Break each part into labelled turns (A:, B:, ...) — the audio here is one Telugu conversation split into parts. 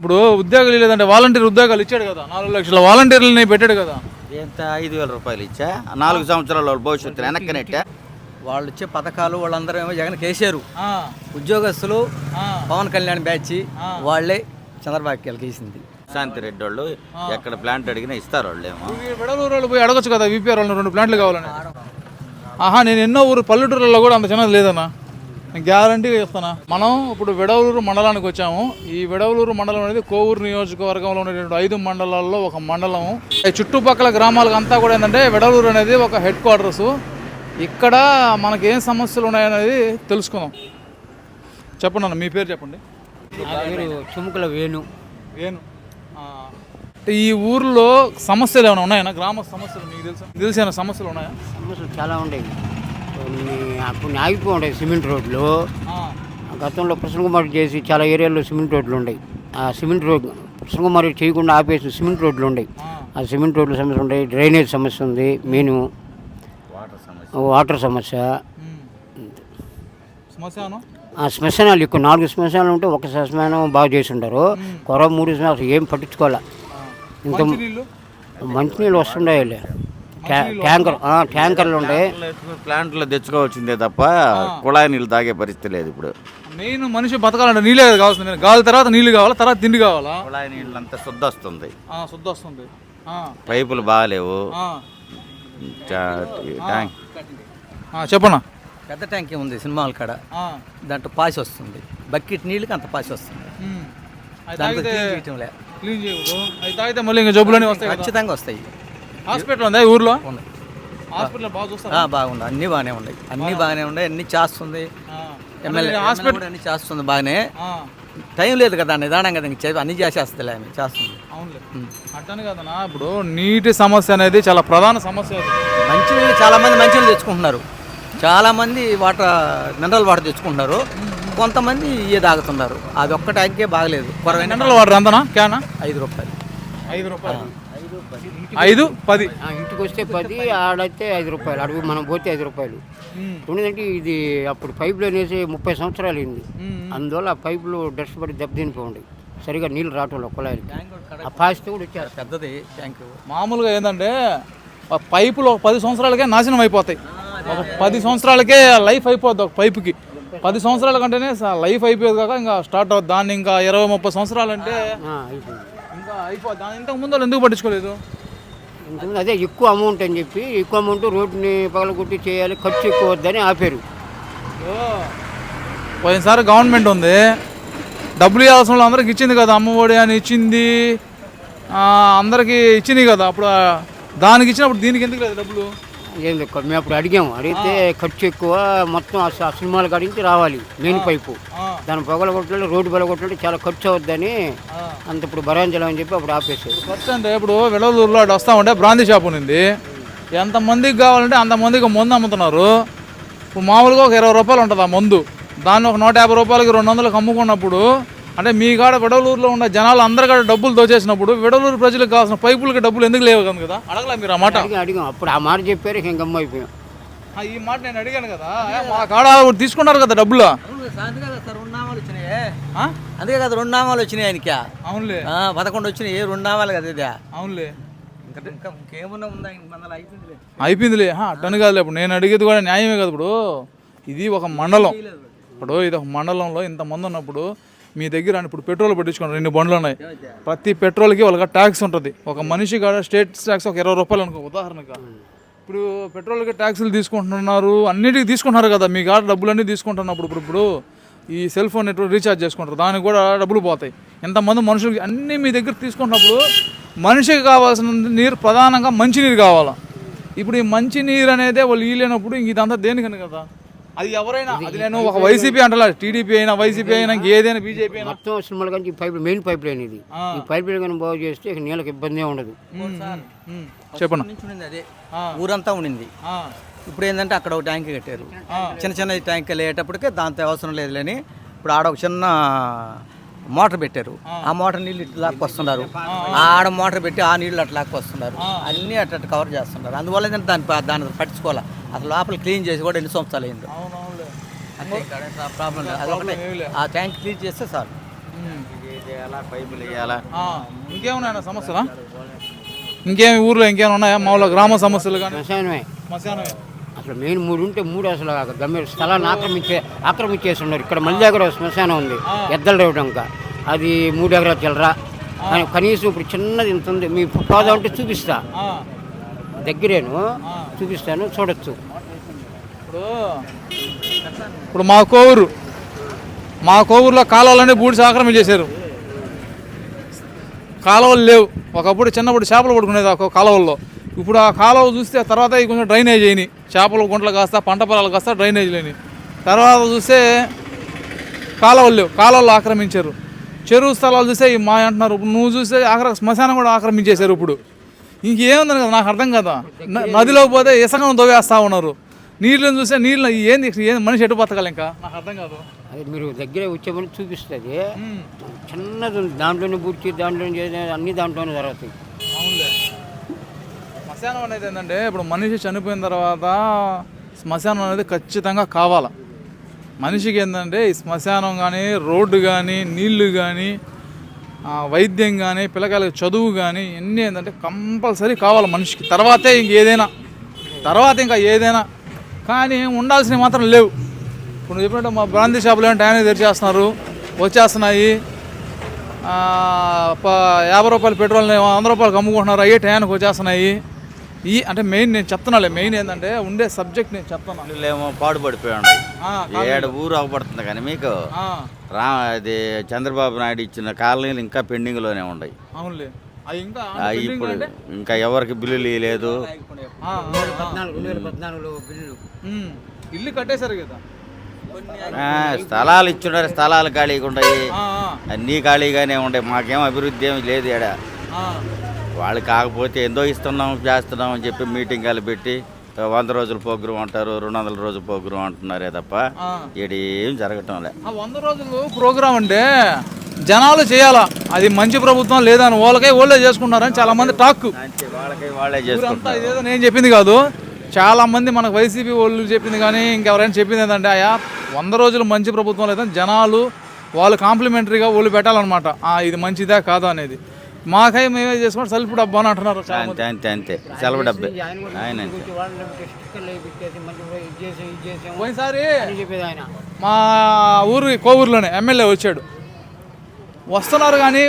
A: ఇప్పుడు ఉద్యోగాలు లేదంటే వాలంటీర్ ఉద్యోగాలు ఇచ్చాడు కదా నాలుగు లక్షల వాలంటీర్లని పెట్టాడు కదా.
B: ఎంత? ఐదు వేల రూపాయలు ఇచ్చా. నాలుగు సంవత్సరాల వాళ్ళ భవిష్యత్తు వెనక్కి నెట్టా.
C: వాళ్ళు వచ్చే పథకాలు వాళ్ళందరూ ఏమో జగన్ కేసారు
A: ఆ,
C: ఉద్యోగస్తులు
A: ఆ,
C: పవన్ కళ్యాణ్ బ్యాచ్. వాళ్ళే చంద్రబాబు వేసింది
B: శాంతి రెడ్డి వాళ్ళు ఎక్కడ ప్లాంట్ అడిగినా ఇస్తారు వాళ్ళేమో.
A: ఈ వెడలూరు వాళ్ళు పోయి అడగచ్చు కదా విపిఆర్ వాళ్ళు రెండు ప్లాంట్లు కావాలని. ఆహా నేను ఎన్నో ఊరు పల్లెటూరులో కూడా అంత చిన్నది లేదన్నా. నేను గ్యారంటీగా చెప్తానా మనం ఇప్పుడు విడవలూరు మండలానికి వచ్చాము. ఈ విడవలూరు మండలం అనేది కోవూరు నియోజకవర్గంలో ఉండేటువంటి ఐదు మండలాల్లో ఒక మండలం. చుట్టుపక్కల గ్రామాలకు అంతా కూడా ఏంటంటే విడవలూరు అనేది ఒక హెడ్ క్వార్టర్స్. ఇక్కడ మనకి ఏం సమస్యలు ఉన్నాయనేది తెలుసుకుందాం. చెప్పండి అన్న మీ పేరు చెప్పండి.
C: చుముకుల వేణు.
A: ఆ, ఈ ఊర్లో సమస్యలు ఏమైనా ఉన్నాయన్నా గ్రామ సమస్యలు మీకు తెలుసా? మీకు తెలిసి ఏమైనా సమస్యలు ఉన్నాయా?
D: సమస్యలు చాలా ఉండేవి కొన్ని కొన్ని ఆగిపోయి ఉండేవి సిమెంట్ రోడ్లు.
A: ఆ,
D: గతంలో ప్రసన్న కుమార్ చేసి చాలా ఏరియాల్లో సిమెంట్ రోడ్లు ఉండేవి. ఆ సిమెంట్ రోడ్ ప్రసన్న కుమార్ చేయకుండా ఆపేసి సిమెంట్ రోడ్లు ఉండేవి.
A: ఆ.
D: సిమెంట్ రోడ్ల సమస్య ఉండేవి డ్రైనేజ్ సమస్య ఉంది మెయిన్
B: వాటర్ సమస్య.
D: వాటర్ సమస్య.
A: ఉమ్. సమస్య అను?
D: ఆ శ్మశానాలు ఎక్కువ నాలుగు శ్మశానాలు ఉంటే ఒక శ్మశానం బాగా చేసి ఉంటారు. కొర మూడు శ్మశానాలు ఏం పట్టించుకోవాలా. ఇంత
A: మంచినీళ్ళు?
D: మంచినీళ్ళు వస్తుండే ట్యాంకర్ ఆ, ట్యాంకర్లు ఉండే.
B: ప్లాంట్లో తెచ్చుకోవాల్సిందే తప్ప కుళాయి నీళ్ళు తాగే పరిస్థితి లేదు ఇప్పుడు.
A: మెయిన్ మనిషి బతకాలంటే నీళ్ళే కావాల్సింది గాలి తర్వాత నీళ్ళు కావాలా? తర్వాత తిండి కావాలా?
B: కుళాయి నీళ్ళు అంతా శుద్ధ వస్తుంది
A: ఆ, శుద్ధ వస్తుంది ఆ,
B: పైపులు బాగాలేవు.
A: ఆ.
B: చా- ట్యాంక్.
A: ఆ, చెప్పన్నా.
C: పెద్ద ట్యాంక్ ఉంది సినిమాల కాడ?
A: ఆ.
C: దాంట్లో పాసి వస్తుంది. బకెట్ నీళ్ళకి అంత పాసి వస్తుంది. దాంట్లో
A: తాగితే
C: క్లీన్ చేయటం లే.
A: క్లీన్ చేయకూడదు. అవి తాగితే మళ్ళీ ఇంకా జబ్బులన్నీ వస్తాయి
C: ఖచ్చితంగా వస్తాయి.
A: హాస్పిటల్ ఉందా ఈ ఊర్లో?
C: ఉన్నాయి
A: హాస్పిటల్ బాగా చూస్తారు?
C: ఆ, బాగుంది. అన్నీ బాగానే ఉన్నాయి. అన్నీ బాగానే ఉన్నాయి. అన్నీ చేస్తుంది. ఎమ్మెల్యే హాస్పిటల్ అన్నీ చేస్తుంది బాగానే. టైం లేదు కదా నిదానంగా ఇంక చే- అన్నీ చేసేస్తుంది ఆమె చేస్తుంది.
A: అట్టని కదనా ఇప్పుడు నీటి సమస్య అనేది చాలా ప్రధాన సమస్య
C: మంచినీళ్ళు చాలా మంది మంచినీళ్ళు తెచ్చుకుంటున్నారు. చాలా మంది వాటర్ మినరల్ వాటర్ తెచ్చుకుంటున్నారు. కొంతమంది ఇవే తాగుతున్నారు. అది ఒక్క ట్యాంకే బాగలేదు.
A: మినరల్ వాటర్ ఎంతనా? క్యానా?
C: ఐదు రూపాయలు.
A: ఐదు రూపాయలు. ఐదు పది.
D: ఆ, ఇంటికి వస్తే పది ఆడైతే ఐదు రూపాయలు. అడుగు మనం పోతే ఐదు రూపాయలు. ఉండదంటే ఇది అప్పుడు పైపులు అనేసి ముప్పై సంవత్సరాలు అయింది. అందువల్ల ఆ పైపులు డస్ట్ పడి దెబ్బతినిపోండి సరిగా నీళ్ళు రావటంలో కుళాయిలు ఆ పాసితో కూడా వచ్చారు
C: పెద్దది ట్యాంక్
A: మామూలుగా ఏంటంటే ఆ పైపులు ఒక పది సంవత్సరాలకే నాశనం అయిపోతాయి. ఒక పది సంవత్సరాలకే లైఫ్ అయిపోద్ది ఒక పైపుకి. పది సంవత్సరాల కంటేనే లైఫ్ అయిపోయేది కాక ఇంకా స్టార్ట్ అవుతుంది దాన్ని ఇంకా ఇరవై ముప్పై సంవత్సరాలు అంటే అయిపోద్ది దాని ఇంతకు ముందు వాళ్ళు ఎందుకు పట్టించుకోలేదు?
D: ఇంతకుముందు అదే ఎక్కువ అమౌంట్ అని చెప్పి ఎక్కువ అమౌంట్ రోడ్డుని పగలగొట్టి చేయాలి ఖర్చు ఎక్కువ వద్దని ఆపారు
A: పోయినసారి గవర్నమెంట్ ఉంది. డబ్బులు ఇవ్వాల్సిన వాళ్ళు అందరికి ఇచ్చింది కదా అమ్మఒడి అని ఇచ్చింది. అందరికీ ఇచ్చింది కదా అప్పుడు దానికి ఇచ్చినప్పుడు దీనికి ఎందుకు లేదు డబ్బులు?
D: ఏంది కొ- మేము అప్పుడు అడిగాము. అడిగితే ఖర్చు ఎక్కువ మొత్తం ఆ స- సినిమాల కాడించి రావాలి మెయిన్ పైపు. దాని పగల కొట్టాలి రోడ్డు పగల కొట్టాలి చాలా ఖర్చు అవుద్దని. అంత ఇప్పుడు భరాంచలం అని చెప్పి అప్పుడు ఆపేసారు
A: ఖర్చు అంటే ఇప్పుడు అటు వస్తా ఉంటే బ్రాందీ షాప్ ఉంది ఎంతమందికి కావాలంటే అంతమందికి మందు అమ్ముతున్నారు. ఇప్పుడు మామూలుగా ఒక ఇరవై రూపాయలు ఉంటుంది ఆ మందు. దాన్ని ఒక నూట యాభై రూపాయలకి రెండు వందలకు అమ్ముకున్నప్పుడు అంటే మీ కాడ విడలూరులో ఉన్న జనాలు అందరి కాడ డబ్బులు దోచేసినప్పుడు విడలూరు ప్రజలకు కావాల్సిన పైపులకి డబ్బులు ఎందుకు లేవు కదా? కదా అడగలే మీరు ఆ మాట?
D: అడిగాం అడిగాం. అప్పుడు ఆ మాట చెప్పారు ఇంక గమ్మ అయిపోయాం.
A: ఆ, ఈ మాట నేను అడిగాను కదా. ఏ, మా కాడ తీసుకున్నారు కదా డబ్బులు?
C: అందుకే కదా సార్ రెండు నామాలు వచ్చినాయి.
A: ఆ?
C: అందుకే కదా రెండు నామాలు వచ్చినాయి ఆయనకి.
A: అవునులే.
C: ఆ, పదకొండు వచ్చినాయి. ఏ రెండు నామాలు కదా ఇదే?
A: అవునులే.
C: ఇంకా ఇంకా ఇంకేమన్నా ఉందా? ఇంక మందలు అయిపోయింది
A: అయిపోయిందిలే. హా, అట్టని కాదులే. ఇప్పుడు నేను అడిగేది కూడా న్యాయమే కదా ఇప్పుడు. ఇది ఒక మండలం. ఇప్పుడు ఇది ఒక మండలంలో ఇంతమంది ఉన్నప్పుడు మీ దగ్గర ఇప్పుడు పెట్రోల్ పట్టించుకోండి రెండు బండ్లు ఉన్నాయి. ప్రతి పెట్రోల్కి వాళ్ళకి ట్యాక్స్ ఉంటుంది. ఒక మనిషి కాడ స్టేట్ ట్యాక్స్ ఒక ఇరవై రూపాయలు అనుకో ఉదాహరణగా ఇప్పుడు పెట్రోల్కి ట్యాక్సులు తీసుకుంటున్నారు అన్నిటికీ తీసుకుంటున్నారు కదా మీ కాడ డబ్బులన్నీ తీసుకుంటున్నప్పుడు ఇప్పుడు ఇప్పుడు ఈ సెల్ ఫోన్ నెట్వర్క్ రీఛార్జ్ చేసుకుంటారు దానికి కూడా డబ్బులు పోతాయి. ఎంతమంది మనుషులకి అన్నీ మీ దగ్గర తీసుకుంటున్నప్పుడు మనిషికి కావాల్సిన నీరు ప్రధానంగా మంచినీరు కావాలా? ఇప్పుడు ఈ మంచి నీరు అనేది వాళ్ళు ఇవ్వలేనప్పుడు ఇంక ఇదంతా దేనికని కదా? అది ఎవరైనా అది నేను ఒక వైసీపీ అంటలా టీడీపీ అయినా వైసీపీ అయినా ఏదైనా బీజేపీ అయినా.
D: మొత్తం సినిమాల కానీ ఈ పైప్ మెయిన్ పైప్ లైన్ ఇది. ఈ పైప్ లైన్ కానీ బాగు చేస్తే ఇక నీళ్ళకి ఇబ్బంది ఉండదు.
C: ఉండింది అదే. ఊరంతా ఉండింది. ఇప్పుడు ఏంటంటే అక్కడ ఒక ట్యాంక్ కట్టారు. చిన్న చిన్న ట్యాంక్ వెళ్ళేటప్పటికే దాంతో అవసరం లేదులేని ఇప్పుడు ఆడ ఒక చిన్న మోటార్ పెట్టారు. ఆ. మోటార్ నీళ్ళు ఇట్లా లాక్కొస్తున్నారు ఆడ మోటార్ పెట్టి ఆ నీళ్ళు అట్లా లాక్కొస్తున్నారు అన్నీ అట్లా కవర్ చేస్తున్నారు. అందువల్ల ఏంటంటే దాని ప- దాని పట్టించుకోవాలి? అసలు లోపల క్లీన్ చేసి కూడా ఎన్ని సంవత్సరాలు అయింది. అంతే ప్రాబ్లం లేదు. అది ఒకటే ఆ ట్యాంక్ క్లీన్ చేస్తే.
B: చేయాలా? పైపులు వేయాలా?
A: ఇంకేమున్నాయన్న సమస్యలా? ఇంకేమి ఊర్లో ఇంకేమైనా ఉన్నాయా? మామూలుగా గ్రామ సమస్యలు కానీ?
D: అసలు మెయిన్ మూడు ఉంటే మూడు అసలు గమ్య స్థలాన్ని ఆక్రమించే ఆక్రమించేసి ఉన్నారు ఇక్కడ మళ్ళీ దగ్గర శ్మశానం ఉంది. ఎద్దల రేవడంక అది మూడు ఎకరాలు చిల్లరా. కానీ కనీసం ఇప్పుడు చిన్నది ఇంత ఉంది. మీ పోదా ఉంటే చూపిస్తా.
A: ఆ,
D: దగ్గరేను చూపిస్తాను చూడొచ్చు.
A: ఇప్పుడు ఇప్పుడు మా కోవూరు మా కోవూరులో కాలువలన్నీ బూడిసి ఆక్రమించేశారు కాలువలు లేవు. ఒకప్పుడు చిన్నప్పుడు చేపలు పడుకునేది ఒక కాలువల్లో. ఇప్పుడు ఆ కాలువ చూస్తే తర్వాత కొంచెం డ్రైనేజ్ అయినాయి. చేపలు గుంటలు కాస్తా పంట పొలాలు కాస్తా డ్రైనేజ్ లేని. తర్వాత చూస్తే కాలువలు లేవు. కాలువలు ఆక్రమించారు. చెరువు స్థలాలు చూస్తే మా అంటున్నారు. ఇప్పుడు నువ్వు చూస్తే ఆక్ర శ్మశానం కూడా ఆక్రమించేశారు ఇప్పుడు. ఇంకేముందని కదా నాకు అర్థం కదా. నదిలో పోతే ఇసకం దోవేస్తా ఉన్నారు. నీళ్ళని చూస్తే నీళ్ళు ఏంది ఏంది? మనిషి ఎటు బతకాలి ఇంకా? నాకు అర్థం కాదు.
D: అది మీరు దగ్గరే వచ్చేమని చూపిస్తుంది. చిన్నది దాంట్లోనే పూర్తి దాంట్లోనే అన్ని దాంట్లోనే జరుగుతాయి.
A: అవునులే. శ్మశానం అనేది ఏంటంటే ఇప్పుడు మనిషి చనిపోయిన తర్వాత శ్మశానం అనేది ఖచ్చితంగా కావాలా. మనిషికి ఏంటంటే ఈ శ్మశానం కానీ రోడ్డు కానీ నీళ్ళు కానీ వైద్యం కానీ పిల్లకాయలకు చదువు కానీ ఇవన్నీ ఏంటంటే కంపల్సరీ కావాలి మనిషికి. తర్వాతే ఇంక ఏదైనా తర్వాత ఇంకా ఏదైనా. కానీ ఉండాల్సినవి మాత్రం లేవు. ఇప్పుడు చెప్పినట్టు మా బ్రాంతి షాపులు ఏమో టైం తెరిచేస్తున్నారు వచ్చేస్తున్నాయి. యాభై రూపాయల పెట్రోల్ వంద రూపాయలకు అమ్ముకుంటున్నారు అయ్యే టయానికి వచ్చేస్తున్నాయి. ఈ అంటే మెయిన్ నేను చెప్తున్నాలే మెయిన్ ఏంటంటే ఉండే సబ్జెక్ట్ నేను చెప్తున్నాను
B: ఇల్లేమో పాడుపడిపోయి ఉన్నాయి
A: ఆ,
B: ఏడు ఊరు అవపడుతుంది కానీ మీకు. రా అది చంద్రబాబు నాయుడు ఇచ్చిన కాలనీలు ఇంకా పెండింగ్లోనే ఉన్నాయి.
A: అవునులే.
B: ఇప్పుడు ఇంకా ఎవరికి బిల్లులు ఇవ్వలేదు.
A: ఇల్లు కట్టేశారు కదా?
B: స్థలాలు ఇచ్చున్నారు స్థలాలు ఖాళీగా ఉన్నాయి.
A: ఆ,
B: అన్నీ ఖాళీగానే ఉంటాయి మాకేం అభివృద్ధి ఏమి లేదు
A: ఆ,
B: వాళ్ళు కాకపోతే ఎందో ఇస్తున్నాం చేస్తున్నాం అని చెప్పి మీటింగ్లు పెట్టి వంద రోజుల ప్రోగ్రాం అంటారు రెండు వందల రోజుల ప్రోగ్రాం అంటున్నారే తప్ప. ఈడ ఏం జరగటం లే
A: వంద రోజులు ప్రోగ్రామ్ అంటే జనాలు చేయాలా? అది మంచి ప్రభుత్వం లేదని వాళ్ళకే వాళ్ళే చేసుకుంటున్నారని చాలా మంది టాక్.
B: వాళ్ళకి వాళ్ళే
A: ఊరంతా
B: చేసుకుంటారు
A: ఇదేదో నేను చెప్పింది కాదు. చాలా మంది మనకు వైసీపీ వాళ్ళు చెప్పింది కానీ ఇంకెవరైనా చెప్పింది ఏంటంటే అయ్యా వంద రోజులు మంచి ప్రభుత్వం లేదని జనాలు వాళ్ళు కాంప్లిమెంటరీగా వాళ్ళు పెట్టాలన్నమాట. ఆ, ఇది మంచిదా కాదా అనేది. మాకై మేమే చేసుకుంటే సెల్ఫ్ డబ్బా అని అంటున్నారు చాలా మంది.
B: అంతే అంతే. అంతే సెలవు డబ్బే ఆయన అంతే.
A: పోయినసారి మా ఊరు కోవూరులోనే ఎమ్మెల్యే వచ్చాడు. వస్తున్నారు కానీ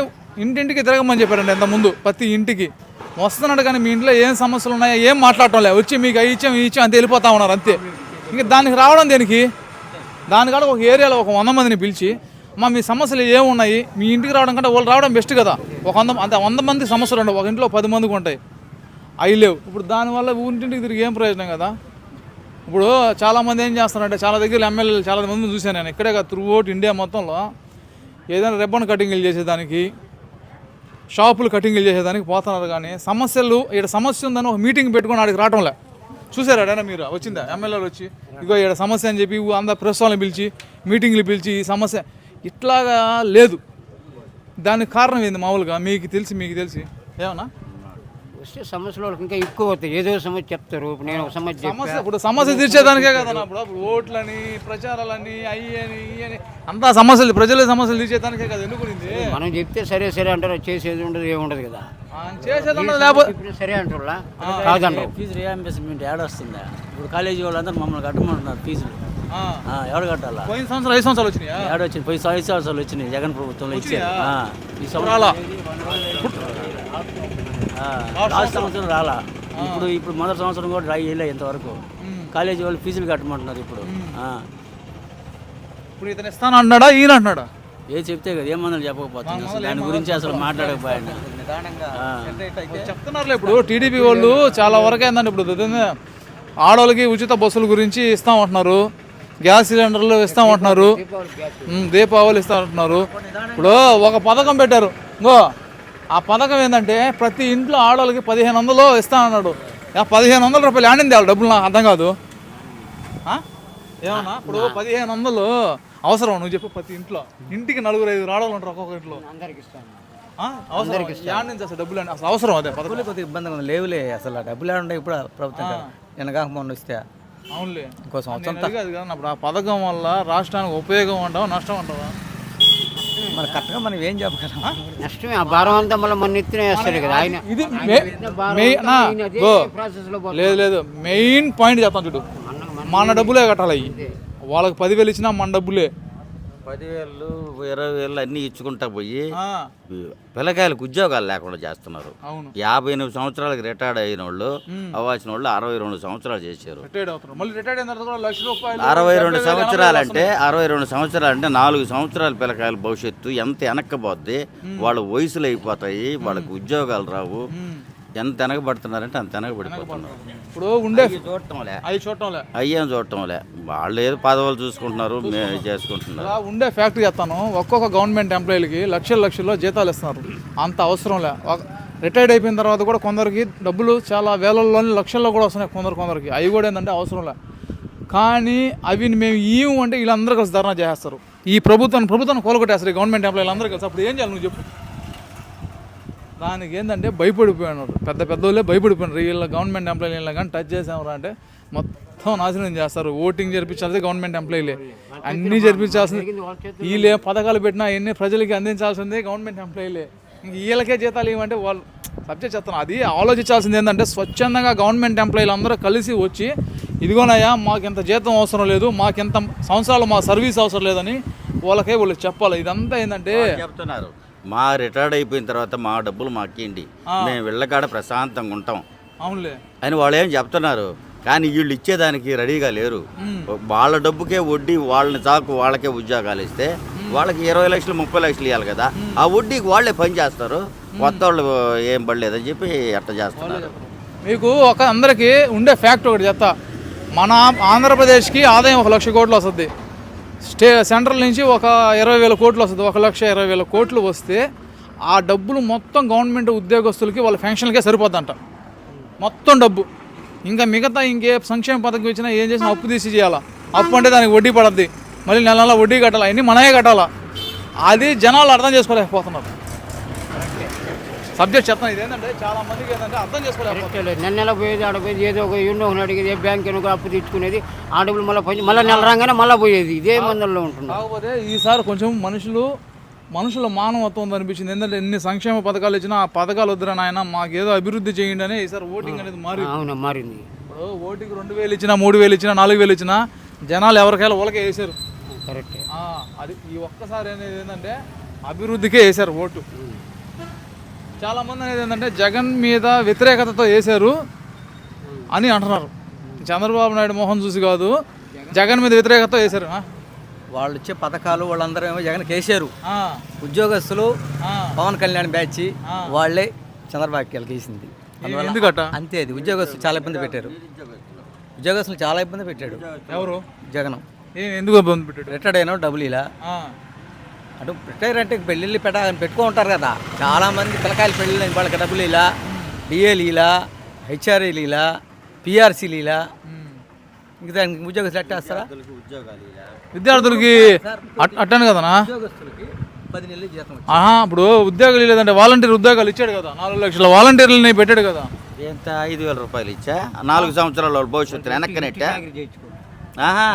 A: ఇంటింటికి తిరగమని చెప్పారండి ఎంత ముందు ప్రతి ఇంటికి. వస్తున్నాడు కానీ మీ ఇంట్లో ఏం సమస్యలు ఉన్నాయో ఏం మాట్లాడటం లేదు. వచ్చి మీకు అవి ఇచ్చాం ఇవి ఇచ్చాం అంతే వెళ్ళిపోతా ఉన్నారు అంతే. ఇంకా దానికి రావడం దేనికి? దానికాడ ఒక ఏరియాలో ఒక వంద మందిని పిలిచి మా మీ సమస్యలు ఏమున్నాయి? మీ ఇంటికి రావడం కంటే వాళ్ళు రావడం బెస్ట్ కదా. ఒక వంద అంత వంద మంది సమస్యలు ఉండవు. ఒక ఇంట్లో పది మందికి ఉంటాయి. అవి లేవు. ఇప్పుడు దానివల్ల ఊరింటికి తిరిగి ఏం ప్రయోజనం కదా? ఇప్పుడు చాలామంది ఏం చేస్తారంటే చాలా దగ్గర ఎమ్మెల్యేలు చాలా మంది చూశాను నేను. ఇక్కడే కాదు త్రూ అవుట్ ఇండియా మొత్తంలో ఏదైనా రిబ్బన్ కటింగ్లు చేసేదానికి షాపులు కటింగ్లు చేసేదానికి పోతున్నారు కానీ సమస్యలు ఇక్కడ సమస్య ఉందని ఒక మీటింగ్ పెట్టుకొని ఆడికి రావటంలే చూసారా ఎడైనా మీరు? వచ్చిందా? ఎమ్మెల్యేలు వచ్చి ఇగో ఇక్కడ సమస్య అని చెప్పి ఇగో ప్రెస్ వాళ్ళని పిలిచి మీటింగ్లు పిలిచి ఈ సమస్య ఇట్లాగా లేదు. దానికి కారణం ఏంది మామూలుగా? మీకు తెలిసి మీకు తెలిసి. ఏమన్నా?
D: వస్తే సమస్యలు వాళ్ళకి ఇంకా ఎక్కువ అవుతాయి. ఏదో సమస్య చెప్తారు. ఇప్పుడు నేను ఒక సమస్య
A: సమస్య ఇప్పుడు సమస్య తీర్చేదానికే కదా అప్పుడు. అప్పుడు ఓట్లని ప్రచారాలని అయ్యి అని అని అంతా సమస్యలు ప్రజల సమస్యలు తీర్చేదానికే కదా. ఎన్నుకునింది
D: మనం చెప్తే సరే సరే అంటారు. చేసేది ఉండదు ఏముండదు కదా.
A: ఆ, చేసేది ఉండదు లేకపోతే
D: ఇప్పుడు సరే అంటారా కాదంటారు
E: ఫీజు రియంబర్స్మెంట్ యాడ్ వస్తుందా. ఇప్పుడు కాలేజీ వాళ్ళందరూ మమ్మల్ని కట్టమంటున్నారు ఫీజులు. ఎవరు కట్టాలా?
A: పోయిన సంవత్సరం ఐదు సంవత్సరాలు వచ్చినాయా?
E: యాడ్ వచ్చింది పోయి ఐదు సంవత్సరాలు వచ్చినాయి జగన్ ప్రభుత్వంలో ఇచ్చారు? ఆ, ఈ
A: రాలా?
E: సంవత్సరం ఆ, లాస్ట్ సంవత్సరం? రాలా. ఇప్పుడు ఇప్పుడు మొదటి సంవత్సరం కూడా రాయి వేయలే ఇంతవరకు. కాలేజీ వాళ్ళు ఫీజులు కట్టమంటున్నారు ఇప్పుడు. ఆ.
A: ఇప్పుడు ఇతను ఇస్తాను అంటున్నాడా? ఈయన అంటున్నాడా?
E: ఏ చెప్తే కదా ఏం మందులు చెప్పకపోతుంది అసలు దాని గురించి అసలు మాట్లాడకపోయాడు. ఆ.
A: ఇప్పుడు చెప్తున్నారులే ఇప్పుడు. టీడీపీ వాళ్ళు చాలా వరకు ఏంటంటే ఇప్పుడు ఆడవాళ్ళకి ఉచిత బస్సుల గురించి ఇస్తామంటున్నారు. గ్యాస్ సిలిండర్లు ఇస్తామంటున్నారు. దీపావళి ఇస్తామంటున్నారు. ఇప్పుడు ఒక పథకం పెట్టారు. ఇంకో ఆ పథకం ఏంటంటే ప్రతి ఇంట్లో ఆడవాళ్ళకి పదిహేను వందలు ఇస్తా అన్నాడు పదిహేను వందల రూపాయలు ఆడింది వాళ్ళ డబ్బులు నాకు అర్థం కాదు? ఏమన్నా? ఇప్పుడు పదిహేను వందలు అవసరం నువ్వు చెప్పు ప్రతి ఇంట్లో. ఇంటికి నలుగురు ఐదు ఆడవాళ్ళు ఉంటారు ఒక్కొక్క ఇంట్లో? అవసరం. యాడ్ నుంచి అసలు డబ్బులు అసలు అవసరం అదే
C: డబ్బులు కొద్దిగా ఇబ్బందిగా ఉంది. లేవులే అసలు ఆ డబ్బులు ఏడుండే ఇప్పుడు ప్రభుత్వం కాడ. నిన్న కాక మొన్న ఇస్తే
A: అవునులే.
C: ఇంకో సంవత్సరం
A: కదా అప్పుడు ఆ పథకం వల్ల రాష్ట్రానికి ఉపయోగం అంటావా నష్టం అంటావా?
C: మన కరెక్ట్గా మనం ఏం చెప్పగలం?
D: నష్టమే ఆ భారం అంతా మళ్ళీ మన ఎత్తున వేస్తాడు కదా ఆయన
A: ఇది మే- మెయిన్ నా, గో.
D: ప్రాసెస్లో
A: లేదు లేదు మెయిన్ పాయింట్ చెప్తాను చూడు. మన డబ్బులే కట్టాలి. అవి వాళ్ళకి పదివేలు ఇచ్చినా మన డబ్బులే.
B: పదివేలు ఇరవై వేలు అన్నీ ఇచ్చుకుంటా పోయి పిల్లకాయలకు ఉద్యోగాలు లేకుండా చేస్తున్నారు. యాభై ఎనిమిది సంవత్సరాలకు రిటైర్డ్ అయిన వాళ్ళు అవ్వాల్సిన వాళ్ళు అరవై రెండు సంవత్సరాలు చేశారు. అరవై రెండు సంవత్సరాలు అంటే అరవై రెండు సంవత్సరాలు అంటే నాలుగు సంవత్సరాల పిల్లకాయల భవిష్యత్తు ఎంత వెనక్కపోద్ది వాళ్ళ వయసులు అయిపోతాయి వాళ్ళకి ఉద్యోగాలు రావు. ఎంత వెనకబడుతున్నారంటే అంత వెనకబడిపోతున్నారు
A: ఇప్పుడు ఉండే
B: చూడటంలే.
A: అవి చూడటంలే.
B: అయ్యేం చూడటంలే. వాళ్ళు ఏదో పదవులు చూసుకుంటున్నారు మేము చేసుకుంటున్నారు.
A: ఉండే ఫ్యాక్టరీ చెప్తాను ఒక్కొక్క గవర్నమెంట్ ఎంప్లాయీలకి లక్షల లక్షల్లో జీతాలు ఇస్తున్నారు. అంత అవసరంలే రిటైర్డ్ అయిపోయిన తర్వాత కూడా కొందరికి డబ్బులు చాలా వేలల్లోని లక్షల్లో కూడా వస్తున్నాయి కొందరు కొందరికి. అవి కూడా ఏంటంటే అవసరంలే కానీ అవి మేము ఇవ్వం అంటే వీళ్ళందరూ కలిసి ధర్నా చేస్తారు ఈ ప్రభుత్వం ప్రభుత్వం కోలగొట్టేస్తారు ఈ గవర్నమెంట్ ఎంప్లాయీలు అందరూ కలిసి. అప్పుడు ఏం చేయాలి నువ్వు చెప్పు. దానికి ఏంటంటే భయపడిపోయినారు పెద్ద పెద్దోళ్ళే భయపడిపోయినారు వీళ్ళ గవర్నమెంట్ ఎంప్లాయీలు కానీ టచ్ చేసామరా అంటే మొత్తం నాశనం చేస్తారు. ఓటింగ్ జరిపించాల్సింది గవర్నమెంట్ ఎంప్లాయీలే. అన్నీ జరిపించాల్సింది. వీళ్ళే పథకాలు పెట్టినా ఎన్ని ప్రజలకి అందించాల్సిందే గవర్నమెంట్ ఎంప్లాయీలే. ఇంక వీళ్ళకే జీతాలు ఇవ్వంటే వాళ్ళు సబ్జెక్ట్ చెప్తాను అది ఆలోచించాల్సింది ఏంటంటే స్వచ్ఛందంగా గవర్నమెంట్ ఎంప్లాయీలు అందరూ కలిసి వచ్చి ఇదిగోనయ్యా మాకు ఇంత జీతం అవసరం లేదు మాకు ఇంత సంవత్సరాలు మా సర్వీస్ అవసరం లేదని వాళ్ళకే వాళ్ళు చెప్పాలి. ఇదంతా ఏంటంటే
B: చెప్తున్నారు. మా రిటైర్డ్ అయిపోయిన తర్వాత మా డబ్బులు మాకు ఇవ్వండి మేము వెళ్ళకాడ ప్రశాంతంగా ఉంటాం.
A: అవునులే.
B: అని వాళ్ళు ఏం చెప్తున్నారు. కానీ వీళ్ళు ఇచ్చేదానికి రెడీగా లేరు. వాళ్ళ డబ్బుకే వడ్డీ వాళ్ళని చాకు వాళ్ళకే ఉద్యోగాలు ఇస్తే వాళ్ళకి ఇరవై లక్షలు ముప్పై లక్షలు ఇవ్వాలి కదా. ఆ వడ్డీకి వాళ్ళే పని చేస్తారు. కొత్త వాళ్ళు ఏం పడలేదని చెప్పి ఎట్ట చేస్తున్నారు.
A: మీకు ఒక అందరికీ ఉండే ఫ్యాక్ట్ ఒకటి చెప్తా. మన ఆంధ్రప్రదేశ్కి ఆదాయం ఒక లక్ష కోట్లు వస్తుంది. స్టే సెంట్రల్ నుంచి ఒక ఇరవై వేల కోట్లు వస్తుంది ఒక లక్ష ఇరవై వేల కోట్లు వస్తే ఆ డబ్బులు మొత్తం గవర్నమెంట్ ఉద్యోగస్తులకి వాళ్ళ ఫెన్షన్లకే సరిపోద్దంట. మొత్తం డబ్బు. ఇంకా మిగతా ఇంకే సంక్షేమ పథకం ఇచ్చినా ఏం చేసినా అప్పు తీసి చేయాలా? అప్పు అంటే దానికి వడ్డీ పడద్ది. మళ్ళీ నెల నెల వడ్డీ కట్టాలి? అన్నీ మనమే కట్టాలా? అది జనాలు అర్థం చేసుకోలేకపోతున్నారు. సబ్జెక్ట్ చెప్తాను ఇదేంటంటే చాలా మందికి ఏంటంటే అర్థం చేసుకోలేకపోతున్నారు.
D: లేదు. నెల నెల పోయేది? ఆడ పోయేది ఏదో ఒక ఎన్నో ఒకటి అడిగేది ఏ బ్యాంక్ ఎన్నో అప్పు తెచ్చుకునేది ఆ డబ్బులు మళ్ళీ పోయి మళ్ళీ నెల రాగానే మళ్ళీ పోయేది. ఇదే మందల్లో ఉంటుంది
A: కాకపోతే ఈసారి కొంచెం మనుషులు మనుషుల మానవత్వం ఉంది అనిపించింది. ఎందుకంటే ఎన్ని సంక్షేమ పథకాలు ఇచ్చినా ఆ పథకాలు వద్దురా నాయన మాకేదో అభివృద్ధి చేయండి అని ఈసారి ఓటింగ్ అనేది మారి
D: అవును మారింది.
A: ఇప్పుడు ఓటింగ్ రెండు వేలు ఇచ్చినా మూడు వేలు ఇచ్చినా నాలుగు వేలు ఇచ్చినా జనాలు ఎవరికైనా వాళ్ళకే వేసారు
D: కరెక్టే
A: అది ఈ ఒక్కసారి అనేది ఏంటంటే అభివృద్ధికే వేశారు ఓటు. చాలా మంది అనేది ఏంటంటే జగన్ మీద వ్యతిరేకతతో వేశారు అని అంటున్నారు. చంద్రబాబు నాయుడు మోహన్ చూసి కాదు జగన్ మీద వ్యతిరేకతతో వేశారు?
C: వాళ్ళు ఇచ్చే పథకాలు వాళ్ళందరూ ఏమో జగన్ కేసారు. ఉద్యోగస్తులు. పవన్ కళ్యాణ్ బ్యాచ్ వాళ్ళే చంద్రబాబుకి వెళ్ళకేసింది అందువల్ల అంతే అది. ఉద్యోగస్తులు చాలా ఇబ్బంది పెట్టారు. ఉద్యోగస్తులు చాలా ఇబ్బంది పెట్టాడు.
A: ఎవరు?
C: జగన్.
A: ఎందుకు ఇబ్బంది పెట్టాడు?
C: రిటైర్డ్ అయినా డబ్బులు ఇలా అటు రిటైర్ అంటే పెళ్ళిళ్ళు పెట్ట పెట్టుకుంటారు కదా. చాలా మంది పిల్లకాయలు పెళ్ళిళ్ళు వాళ్ళకి డబ్బులు ఇలా డిఏలు ఇలా హెచ్ఆర్ఏలు ఇలా పిఆర్సీలు ఇలా
A: ఉమ్.
C: ఇంకా దానికి ఉద్యోగస్తులు ఎట్టేస్తారా
A: విద్యార్థులకి అట్- అట్టాను కదనా? ఇప్పుడు ఉద్యోగాలు లేదంటే వాలంటీర్ ఉద్యోగాలు ఇచ్చాడు కదా. నాలుగు లక్షల వాలంటీర్లని పెట్టాడు కదా.
B: ఎంత? ఐదు వేల రూపాయలు ఇచ్చా? నాలుగు సంవత్సరాల భవిష్యత్తుని వెనక్కి నెట్టా ఆహా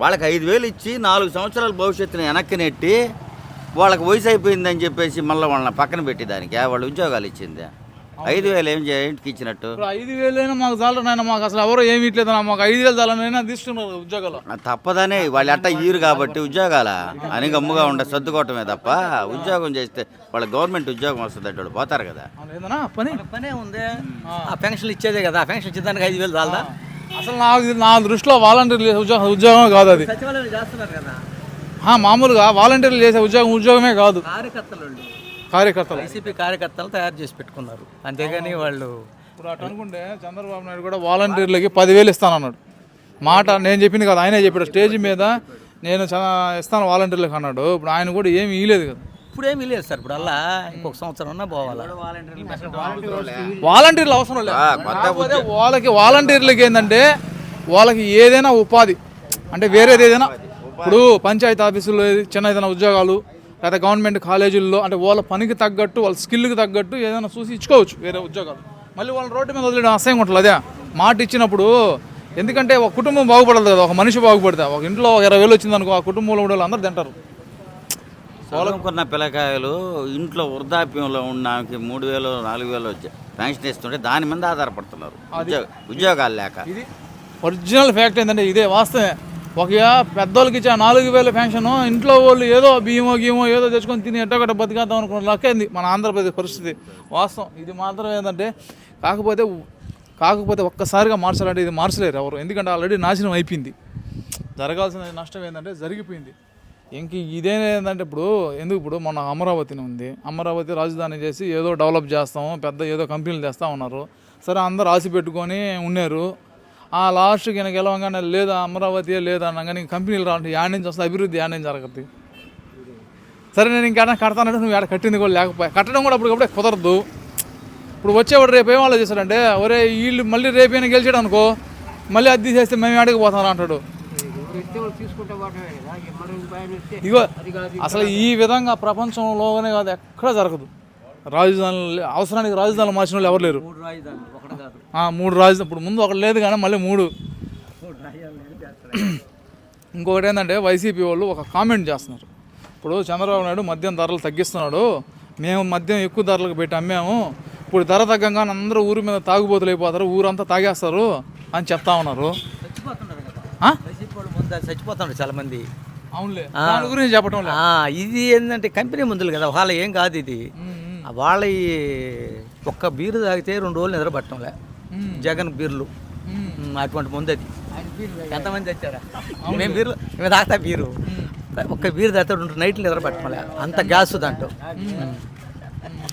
B: వాళ్ళకి ఐదు వేలు ఇచ్చి నాలుగు సంవత్సరాల భవిష్యత్తుని వెనక్కి నెట్టి వాళ్ళకి వయసు అయిపోయిందని చెప్పేసి మళ్ళీ వాళ్ళని పక్కన పెట్టేదానికి. వాళ్ళు ఉద్యోగాలు ఇచ్చింది. ఐదు వేలు ఏం చే ఇంటికి ఇచ్చినట్టు?
A: ఐదు వేలైనా మాకు చాలు మాకు అసలు ఎవరు ఏమి ఇట్లేదు మాకు ఐదు వేలు చాలనైనా తీసుకున్నారు ఉద్యోగాలు.
B: తప్పదనే వాళ్ళు అట్ట ఇయ్యరు కాబట్టి ఉద్యోగాల? అని గమ్ముగా ఉండే సర్దుకోవటమే తప్ప ఉద్యోగం చేస్తే వాళ్ళ గవర్నమెంట్ ఉద్యోగం వస్తుంది అంటే వాళ్ళు పోతారు కదా.
A: పని.
C: పనే ఉంది. ఆ. పెన్షన్ ఇచ్చేదే కదా ఆ పెన్షన్ ఇచ్చేదానికి ఐదు వేలు చాలదా?
A: అసలు నాకు నా దృష్టిలో వాలంటీర్లు చేసే ఉద్యోగం కాదు అది.
C: సచివాలయం చేస్తున్నారు కదా.
A: మామూలుగా వాలంటీర్లు చేసే ఉద్యోగం ఉద్యోగమే కాదు.
C: కార్యకర్తలు
A: కార్యకర్తలు.
C: వైసీపీ కార్యకర్తలు తయారు చేసి పెట్టుకున్నారు. అంతేగాని వాళ్ళు
A: ఇప్పుడు అటు అనుకుంటే చంద్రబాబు నాయుడు కూడా వాలంటీర్లకి పదివేలు ఇస్తానన్నాడు మాట నేను చెప్పింది కదా ఆయనే చెప్పాడు. స్టేజ్ మీద నేను ఇస్తాను వాలంటీర్లకు అన్నాడు. ఇప్పుడు ఆయన కూడా ఏమి ఇయ్యలేదు కదా.
C: ఇప్పుడు ఏమీ లేదు సార్. ఇప్పుడు అలా ఇంకొక సంవత్సరం అన్నా పోవాలా?
A: వాలంటీర్లు అవసరం లేదు. వాళ్ళకి వాలంటీర్లకి ఏంటంటే వాళ్ళకి ఏదైనా ఉపాధి. అంటే వేరేది ఏదైనా ఇప్పుడు పంచాయతీ ఆఫీసుల్లో చిన్న ఏదైనా ఉద్యోగాలు లేదా గవర్నమెంట్ కాలేజీల్లో అంటే వాళ్ళ పనికి తగ్గట్టు వాళ్ళ స్కిల్కి తగ్గట్టు ఏదైనా చూసి ఇచ్చుకోవచ్చు వేరే ఉద్యోగాలు. మళ్ళీ వాళ్ళ రోడ్డు మీద వదిలేయడం అసహ్యం ఉంటుంది అదే. మాట ఇచ్చినప్పుడు ఎందుకంటే ఒక కుటుంబం బాగుపడదు కదా ఒక మనిషి బాగుపడితే. ఒక ఇంట్లో ఒక ఇరవై వేలు వచ్చింది అనుకో ఆ కుటుంబంలో ఉండే వాళ్ళు అందరూ తింటారు
B: చదువుకున్న పిల్లకాయలు ఇంట్లో వృద్ధాప్యంలో ఉన్న మూడు వేలు నాలుగు వేలు వచ్చి పెన్షన్ ఇస్తుంటే దాని మీద ఆధారపడుతున్నారు. ఉద్యోగ ఉద్యోగాలు లేక.
A: ఇది ఒరిజినల్ ఫ్యాక్ట్ ఏంటంటే ఇదే వాస్తవే ఒక పెద్దోళ్ళకి ఇచ్చే నాలుగు వేల పెన్షన్ ఇంట్లో వాళ్ళు ఏదో బియ్యమో గీమో ఏదో తెచ్చుకొని తిని ఎట్టగట్ట బతికేద్దాం అనుకున్న లక్కైంది మన ఆంధ్రప్రదేశ్ పరిస్థితి. వాస్తవం. ఇది మాత్రం ఏంటంటే కాకపోతే కాకపోతే ఒక్కసారిగా మార్చాలంటే ఇది మార్చలేరు ఎవరు. ఎందుకంటే ఆల్రెడీ నాశనం అయిపోయింది. జరగాల్సిన నష్టం ఏంటంటే జరిగిపోయింది. ఇంక ఇదేంటంటే ఇప్పుడు ఎందుకు ఇప్పుడు మన అమరావతిని ఉంది. అమరావతి రాజధాని చేసి ఏదో డెవలప్ చేస్తాము పెద్ద ఏదో కంపెనీలు తెస్తా ఉన్నారు. సరే అందరు ఆశ పెట్టుకొని ఉన్నారు. ఆ లాస్ట్కి నేను గెలవంగానే లేదా అమరావతి లేదా అనగానే కంపెనీలు రావంటే యాడ్ నుంచి వస్తే అభివృద్ధి యాడ్ నుంచి జరగద్ది? సరే నేను ఇంకేమైనా కడతానంటే నువ్వు ఆడ కట్టింది కూడా లేకపోయా? కట్టడం కూడా అప్పటికప్పుడే కుదరదు. ఇప్పుడు వచ్చేవాడు రేపు ఏం వాళ్ళు చేశాడంటే ఒరే వీళ్ళు మళ్ళీ రేపైనా గెలిచాడు అనుకో మళ్ళీ అది చేస్తే మేము ఆడికి పోతాం అంటాడు. ఇగో అసలు ఈ విధంగా ప్రపంచంలోనే కాదు ఎక్కడ జరగదు. రాజధానులు అవసరానికి రాజధానులు మార్చిన వాళ్ళు ఎవరు లేరు.
E: మూడు రాజధాని
A: ఇప్పుడు ముందు ఒకటి లేదు కానీ మళ్ళీ మూడు. ఇంకొకటి ఏంటంటే వైసీపీ వాళ్ళు ఒక కామెంట్ చేస్తున్నారు. ఇప్పుడు చంద్రబాబు నాయుడు మద్యం ధరలు తగ్గిస్తున్నాడు. మేము మద్యం ఎక్కువ ధరలకు పెట్టి అమ్మాము. ఇప్పుడు ధర తగ్గంగానే అందరూ ఊరి మీద తాగుబోతులు అయిపోతారు. ఊరంతా తాగేస్తారు అని చెప్తా ఉన్నారు.
E: చచ్చిపోతున్నారు చాలా మంది
A: అవునులే. దాని గురించి.
E: ఆ, ఇది ఏంటంటే కంపెనీ ముందులు కదా. వాళ్ళ ఏం కాదు ఇది. వాళ్ళ ఒక్క బీరు తాగితే రెండు రోజులు నిద్రపట్టంలే జగన్ బీర్లు. అటువంటి ముందు అది. ఎంతమంది వచ్చారా మేము బీర్లు మేము తాగుతా బీరు. ఒక్క బీరు తాగితే రెండు నైట్లు నిద్రపట్టమలే అంత గ్యాస్ దాంట్లో.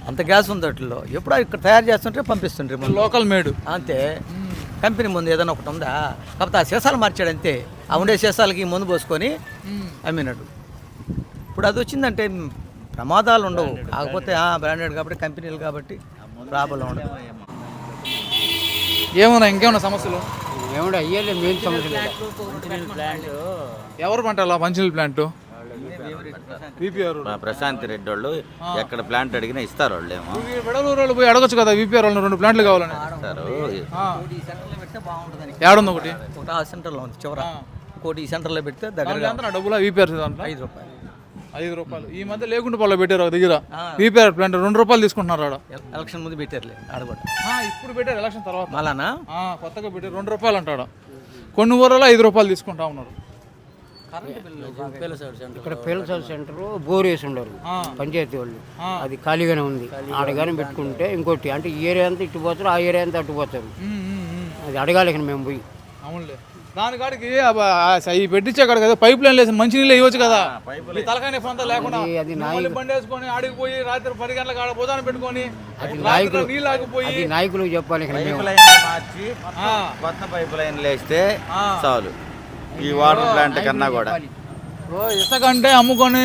E: అంత గ్యాస్ ఉంది దాంట్లో ఎప్పుడో ఇక్కడ తయారు చేస్తుంటే పంపిస్తుండ్రి ముందు.
A: Local made.
E: అంతే. కంపెనీ ముందు ఏదైనా ఒకటి ఉందా? కాకపోతే ఆ సీసాలు మార్చాడు అంతే. ఆ ఉండే సీసాలకి ముందు పోసుకొని అమ్మినాడు. ఇప్పుడు అది వచ్చిందంటే ప్రమాదాలు ఉండవు. కాకపోతే బ్రాండెడ్ కాబట్టి కంపెనీలు కాబట్టి. ప్రాబ్లం ఉండదు.
A: ఏమన్నా ఇంకేమన్నా సమస్యలు?
D: ఏమంటే అయ్యేలే మెయిన్ సమస్య
A: ఎవరు పంటాలా మంచినీళ్ళ ప్లాంట్ విపిఆర్
B: మా ప్రశాంత్ రెడ్డి వాళ్ళు ఎక్కడ ప్లాంట్ అడిగినా ఇస్తారు వాళ్ళు ఏమో
A: వెడలూరు వాళ్ళు పోయి అడగొచ్చు కదా విపిఆర్ వాళ్ళని రెండు ప్లాంట్లు కావాలని?
B: ఇస్తారు.
A: ఆ,
E: ఈ సెంటర్లో పెడితే బాగుంటుందని.
A: ఏడుంది ఒకటి?
E: సెంటర్లో ఉంది చివర. ఇంకోటి ఈ సెంటర్లో పెడితే దగ్గర
A: డబ్బులా? విపిఆర్
E: ఐదు రూపాయలు.
A: ఐదు రూపాయలు. ఈ మధ్య లేకుండా పళ్ళు పెట్టారు ఒక దగ్గర. విపిఆర్ ప్లాంట్ రెండు రూపాయలు తీసుకుంటున్నారు ఆడ.
E: ఎల- ఎలక్షన్ ముందు పెట్టారులే ఆడబడి
A: ఆ, ఇప్పుడు పెట్టారు ఎలక్షన్ తర్వాత.
E: మళ్ళానా?
A: ఆ, కొత్తగా పెట్టారు. రెండు రూపాయలు అంటాడు. కొన్ని ఊర్లలో ఐదు రూపాయలు తీసుకుంటా ఉన్నారు.
D: ఇక్కడ పిల్లల సెంటర్ బోర్ వేసి ఉండరు. పంచాయతీ వాళ్ళు. అది ఖాళీగానే ఉంది. ఆడ కానీ పెట్టుకుంటే ఇంకోటి. అంటే ఈ ఏరియా అంతా ఇటు పోతారు ఆ ఏరియా అంతా అటు పోతారు. అది అడగాలి మేము పోయి.
A: అవునులే. దాని కాడికి అబ్బా, ఆ స- ఈ పెట్టించే కాడ కదా పైప్ లైన్ లేసి మంచి నీళ్ళు ఇవ్వచ్చు కదా. ఈ తలకాయ అంతా లేకుండా బండి వేసుకొని ఆడికి పోయి రాత్రి పది గంటలకు ఆడ భోజనం పెట్టుకొని
D: నాయకులు-
A: నీళ్ళు ఆగిపోయి
D: అది నాయకులకు చెప్పాలి
B: పైప్ లైన్ మార్చి కొత్త పైప్ లైన్ వేస్తే
A: ఆ.
B: చాలు. ఈ వాటర్ ప్లాంట్ కన్నా కూడా.
A: ఇప్పుడు ఇసుక అంటే అమ్ముకొని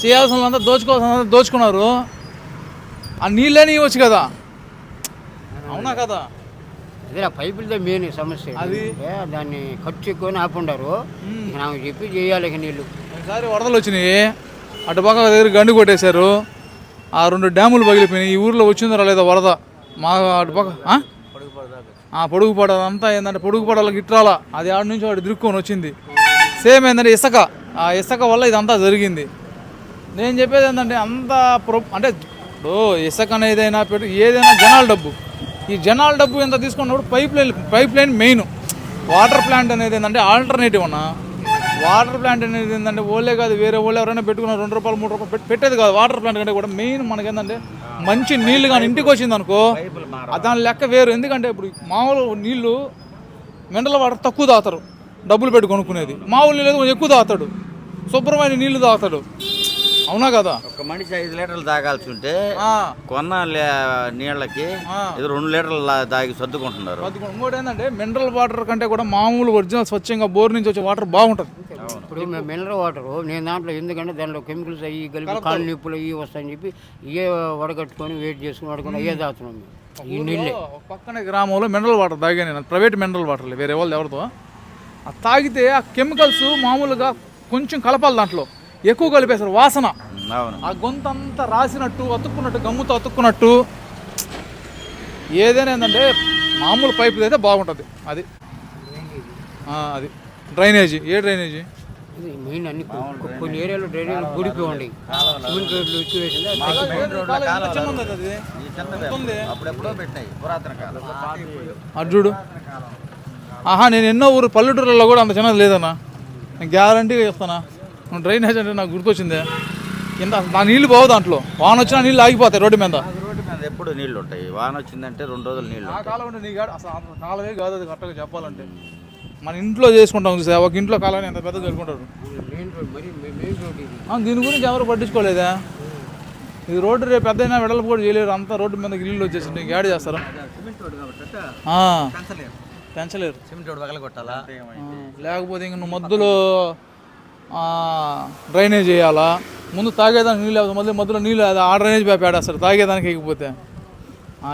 A: చేయాల్సినంత దోచుకోవాల్సినంత దోచుకున్నారు. ఆ నీళ్ళని ఇవ్వచ్చు కదా. అవునా కదా?
D: అదే ఆ పైపులతో మెయిన్ సమస్య
A: అది?
D: దాన్ని ఖర్చు ఎక్కువని ఆపుండారు నాకు చెప్పి చేయాలి ఇక నీళ్ళు.
A: ఒకసారి వరదలు వచ్చినాయి. అటు పక్క దగ్గర గండి కొట్టేశారు. ఆ రెండు డ్యాములు పగిలిపోయినాయి. ఈ ఊర్లో వచ్చిందో రాలేదా వరద? మా అటు పక్క పొడుగు పడ అంతా ఏంటంటే పొడుగు పడాలకి ఇట్రాల అది ఆడ నుంచి వాడు దిరుక్కొని వచ్చింది. సేమ్ ఏంటంటే ఇసుక. ఆ ఇసుక వల్ల ఇదంతా జరిగింది. నేను చెప్పేది ఏంటంటే అంత ప్రొ అంటే ఇప్పుడు ఇసుక అనేదైనా పెట్టు ఏదైనా జనాల డబ్బు. ఈ జనాల డబ్బు ఎంత తీసుకున్నప్పుడు pipeline pipeline main. Water plant అనేది ఏంటంటే ఆల్టర్నేటివ్ అన్న. వాటర్ ప్లాంట్ అనేది ఏంటంటే ఓలే కాదు వేరే వాళ్ళు ఎవరైనా పెట్టుకున్న రెండు రూపాయలు మూడు రూపాయలు పెట్- పెట్టేది కాదు. వాటర్ ప్లాంట్ కంటే కూడా మెయిన్ మనకి ఏంటంటే మంచి నీళ్ళు కానీ ఇంటికి వచ్చింది అనుకో దాని లెక్క వేరు. ఎందుకంటే ఇప్పుడు మామూలు నీళ్ళు మినరల్ వాటర్ తక్కువ తాగుతారు. డబ్బులు పెట్టి కొనుక్కునేది. మామూలు నీళ్ళు ఎక్కువ తాగుతాడు. శుభ్రమైన నీళ్ళు తాగుతాడు. అవునా కదా?
B: ఒక మనిషి ఐదు లీటర్లు తాగాల్సి ఉంటే కొన్న లే- నీళ్ళకి. ఇది రెండు లీటర్లు తాగి సర్దుకుంటున్నారు.
A: ఇంకోటి ఏంటంటే మినరల్ వాటర్ కంటే కూడా మామూలు ఒరిజినల్ స్వచ్ఛంగా బోర్ నుంచి వచ్చే వాటర్ బాగుంటుంది.
D: ఇప్పుడు మినరల్ వాటర్ నేను దాంట్లో ఎందుకంటే దాంట్లో కెమికల్స్ అయ్యి కలిపి కాళ్ళు నొప్పులు అయ్యి వస్తాయని చెప్పి ఇవే వడగట్టుకొని వెయిట్ చేసుకుని వాడుకొని అయ్యే తాగుతున్నాం ఈ నీళ్ళే.
A: పక్కనే గ్రామంలో మినరల్ వాటర్ తాగా నేను. ప్రైవేట్ మినరల్ వాటర్ వేరే వాళ్ళు ఎవరితో. ఆ తాగితే ఆ కెమికల్స్ మామూలుగా కొంచెం కలపాలి దాంట్లో. ఎక్కువ కలిపేస్తారు వాసన.
B: అవును.
A: ఆ గొంతు అంతా రాసినట్టు అతుక్కున్నట్టు గమ్ముతో అతుక్కున్నట్టు. ఏదైనా ఏంటంటే మామూలు పైపు అయితే బాగుంటుంది. అది. ఆ, అది. డ్రైనేజీ. ఏ డ్రైనేజీ?
D: మెయిన్ అన్ని కొన్ని ఏరియాలో డ్రైనేజ్ గుడిపోండి సిమెంట్ రోడ్లు
A: ఆహా నేను ఎన్నో ఊరు పల్లెటూరులో కూడా అంత చిన్నది లేదన్నా నేను గ్యారంటీగా చెప్తానా డ్రైనేజ్ అంటే నాకు గుర్తొచ్చిందే. కింద నా నీళ్ళు పోవు దాంట్లో. వాన వచ్చినా నీళ్ళు ఆగిపోతాయి రోడ్డు మీద.
B: రోడ్డు మీద ఎప్పుడు నీళ్ళు ఉంటాయి? వాన వచ్చిందంటే రెండు రోజులు నీళ్ళు
A: ఆ. కాలం అంటే నీ కాడ అసలు కాలమే కాదు అది కరెక్ట్గా చెప్పాలంటే. మన ఇంట్లో చేసుకుంటాం చూసా ఒక ఇంట్లో కాలం ఎంత పెద్ద జరుపుకుంటారు
D: మెయిన్ రోడ్ మరి మె- మెయిన్ రోడ్ ఇది.
A: ఆ, దీని గురించి ఎవరు పట్టించుకోలేదా? ఇది రోడ్డు రేపు పెద్ద అయినా వెడల్పు కూడా చేయలేరు. అంతా రోడ్డు మీద ఇల్లు వచ్చేసి నీకు యాడ్ చేస్తారా?
E: సిమెంట్ రోడ్ కాబట్టి
A: ఆ,
E: పెంచలేరు.
A: పెంచలేరు.
E: సిమెంట్ రోడ్ పగల కొట్టాలా
A: ఆ, లేకపోతే ఇంక నువ్వు మధ్యలో డ్రైనేజ్ చేయాలా? ముందు తాగేదానికి నీళ్ళు మళ్ళీ మధ్యలో నీళ్ళు అది ఆ డ్రైనేజ్ పైపు ఆడేస్తారు తాగేదానికి ఎగిపోతే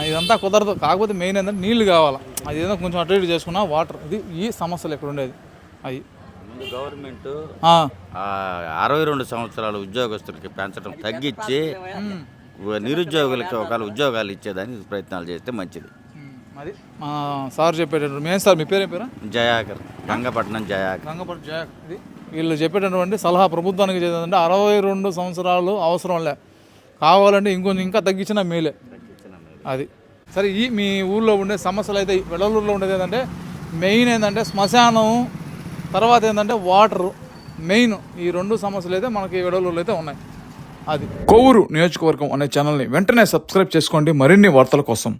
A: ఇదంతా కుదరదు. కాకపోతే మెయిన్ ఏంటంటే నీళ్ళు కావాలా. అది ఏదో కొంచెం అటు ఇటు చేసుకున్నా వాటర్ ఇది ఈ సమస్యలు ఇక్కడ ఉండేది? అవి
B: గవర్నమెంట్ అరవై రెండు సంవత్సరాల ఉద్యోగస్తులకి పెంచడం తగ్గించి నిరుద్యోగులకి ఒకవేళ ఉద్యోగాలు ఇచ్చేదానికి ప్రయత్నాలు చేస్తే మంచిది.
A: అది మా సార్ చెప్పేటటువంటి మెయిన్ సార్ మీ పేరేం పేరా?
B: జయాకర్ గంగపట్నం జయాకర్.
A: గంగపట్టు జయ ఇది వీళ్ళు చెప్పేటటువంటి సలహా ప్రభుత్వానికి చేసేదంటే అరవై రెండు సంవత్సరాలు అవసరం లే. కావాలంటే ఇంకొంచెం ఇంకా తగ్గించినా మేలే. అది. సరే ఈ మీ ఊళ్ళో ఉండే సమస్యలు అయితే వెడలూరులో ఉండేది ఏంటంటే మెయిన్ ఏంటంటే శ్మశానం తర్వాత ఏంటంటే వాటరు మెయిన్ ఈ రెండు సమస్యలు అయితే మనకి వెడలూరులో అయితే ఉన్నాయి. అది. కొవ్వూరు నియోజకవర్గం అనే ఛానల్ని వెంటనే సబ్స్క్రైబ్ చేసుకోండి. మరిన్ని వార్తల కోసం.